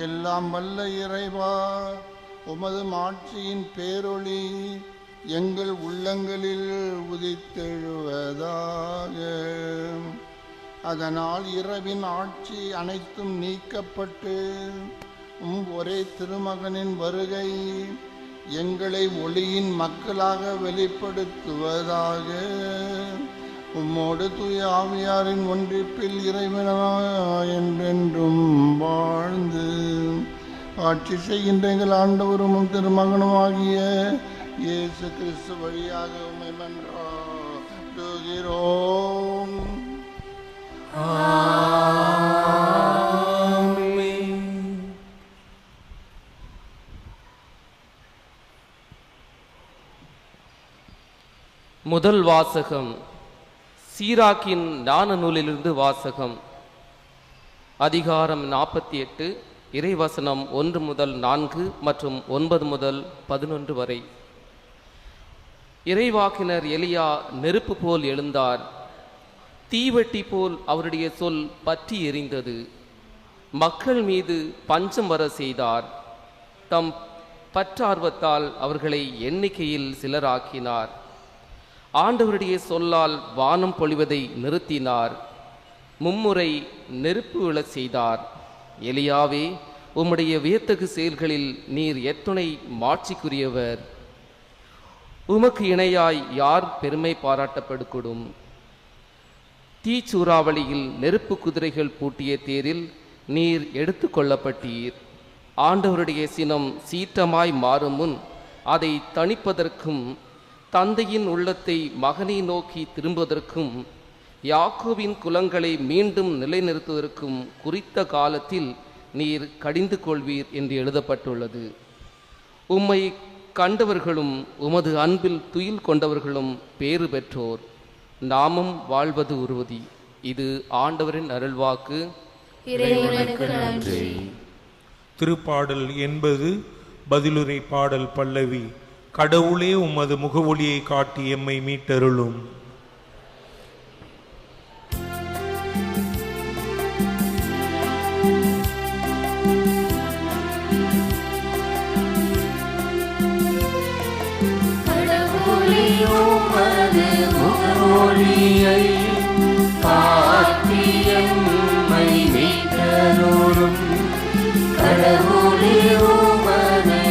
எல்லாம் வல்ல இறைவா உமது மாட்சியின் பேரொளி எங்கள் உள்ளங்களில் உதித்தெழுவதாக. அதனால் இரவின் ஆட்சி அனைத்தும் நீக்கப்பட்டு உம் ஒரே திருமகனின் வருகை எங்களை ஒளியின் மக்களாக வெளிப்படுத்துவதாக. உம்மோடு தூய ஆவியாரின் ஒன்றிப்பில் இறைவனா என்றென்றும் ஆட்சி செய்கின்ற எங்கள் ஆண்டவரும் திருமகனும் ஆகிய இயேசு கிறிஸ்து வழியாக உண்மை மன்றோம் முதல் வாசகம் சீராக்கின் ஞான நூலிலிருந்து வாசகம் அதிகாரம் நாற்பத்தி எட்டு. இறைவசனம் ஒன்று முதல் நான்கு மற்றும் ஒன்பது முதல் பதினொன்று வரை. இறைவாக்கினர் எலியா நெருப்பு போல் எழுந்தார். தீவெட்டி போல் அவருடைய சொல் பற்றி எரிந்தது. மக்கள் மீது பஞ்சம் வர செய்தார். தம் பற்றார்வத்தால் அவர்களை எண்ணிக்கையில் சிலராக்கினார். ஆண்டவருடைய சொல்லால் வானம் பொழிவதை நிறுத்தினார். மும்முறை நெருப்பு விழச் செய்தார். எலியாவே உம்முடைய வியத்தகு செயல்களில் நீர் எத்துணை மாட்சிக்குரியவர். உமக்கு இணையாய் யார் பெருமை பாராட்டப்படுக்கூடும் தீச்சூறாவளியில் நெருப்பு குதிரைகள் பூட்டிய தேரில் நீர் எடுத்து கொள்ளப்பட்டீர். ஆண்டவருடைய சினம் சீற்றமாய் மாறும் முன் அதை தணிப்பதற்கும் தந்தையின் உள்ளத்தை மகனை நோக்கி திரும்புவதற்கும் யாக்கோவின் குலங்களை மீண்டும் நிலைநிறுத்துவதற்கும் குறித்த காலத்தில் நீர் கடிந்து கொள்வீர் என்று எழுதப்பட்டுள்ளது. உம்மை கண்டவர்களும் உமது அன்பில் துயில் கொண்டவர்களும் பேறு பெற்றோர். நாமும் வாழ்வது உறுதி. இது ஆண்டவரின் அருள்வாக்கு. திருப்பாடல் என்பது பதிலுரை பாடல் பல்லவி. கடவுளே உமது முகவொளியை காட்டி எம்மை மீட்டருளும். முகவொளியை காட்டி கடவுளே உமது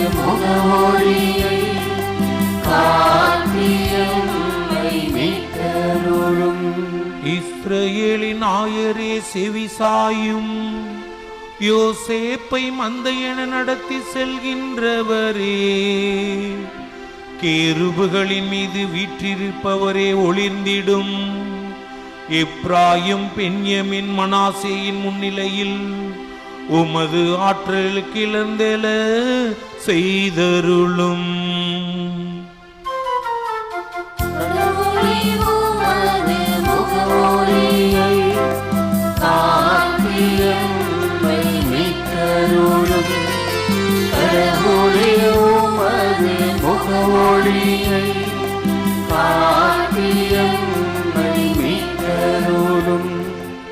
இஸ்ரேலின் ஆயரே செவிசாயும் யோசேப்பை மந்தையென நடத்தி செல்கின்றவரே. கேருபுகளின் மீது வீற்றிருப்பவரே ஒளிர்ந்திடும். இப்ராயும் பெண்யமின் மனாசேயின் முன்னிலையில் உமது ஆற்றல் கிளந்தெல செய்தருளும். முகவொளியை காட்டி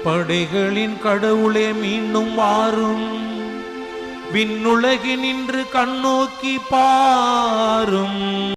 படைகளின் கடவுளே மீண்டும் வாரும். விண்ணுலகினின்று கண்ணோக்கி பாரும்.